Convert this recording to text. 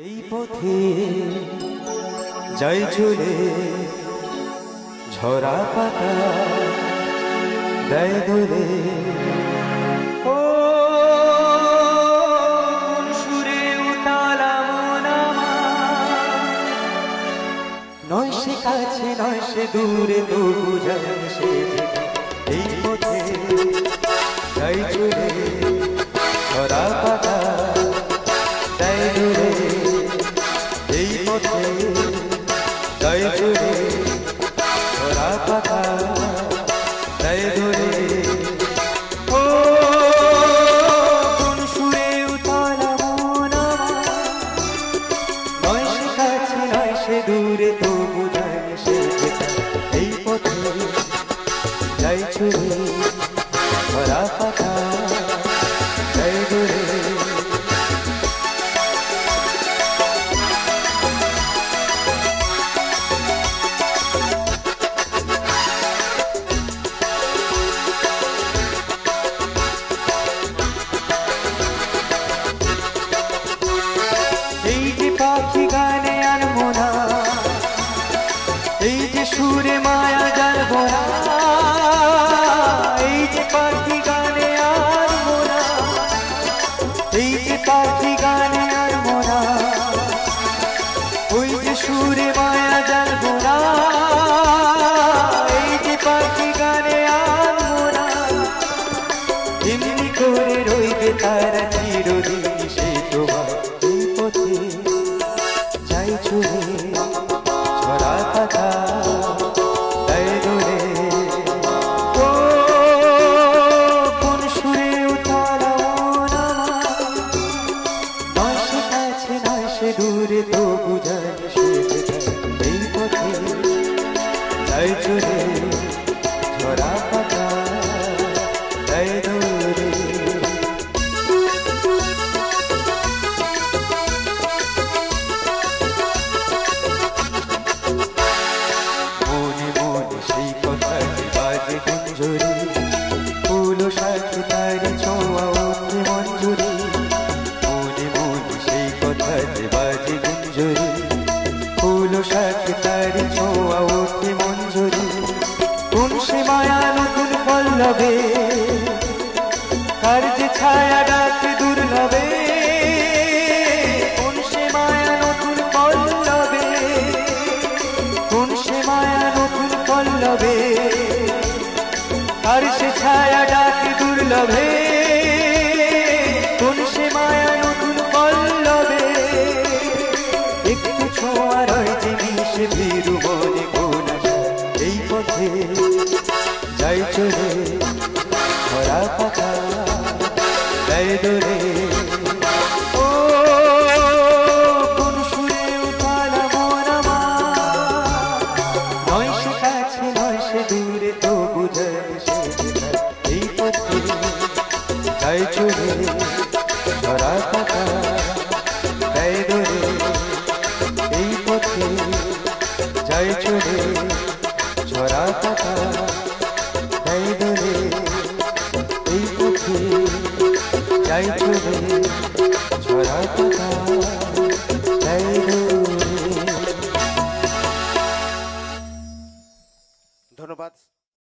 এই পথে যাই চলে ঝরা পাতা দেয় দোলে ও সুরে নয় সে কাছে, নয় সে দূরে যায় সে এই পথে যাই চলে ঝরা যাই চলে ঝরা পাতা দেয় দূরে ও, কোন সুরে উতলা মন নয় সে কাছে, নয় সে দূরে, তবু যায় সে এই পথে। যাই চলে ওই সুরে মায়া জাল না এই যে পাখি গানে আর মোরা এমনি করে রইবে তার চিরদিন সে তোমার পথে। যাই চলে যেখানে। এই পথে যাই চলে ছড়া পাতা তাই দোলে মনে মনে সেই কথা বাজে গুঞ্জরি ফুল সাথে তারি ছোঁয়া ওঠে মঞ্জুরি মনে মনে সেই কথা বাজে গুঞ্জরি পল্লবে তার ছায়া ডাকে দুর্লভে। কোন সে মায়া নতুন পল্লবে? কোন সে মায়া নতুন পল্লবে? সে ছায়া ডাকে দুর্লভে। কোন সে মায়া নতুন পল্লবে? একটু ছোঁয়া রয় যে মিশে ভীরু মনে এই পথে। চলে ভরা পাতা, দেয় দোলে ও, কোন সুরে উতালা মন নয় সে কাছে, নয় সে দূরে তো বুঝায় এই পথে যাই চলে ধরা পাতা, দেয় দোলে এই পথে যাই চলে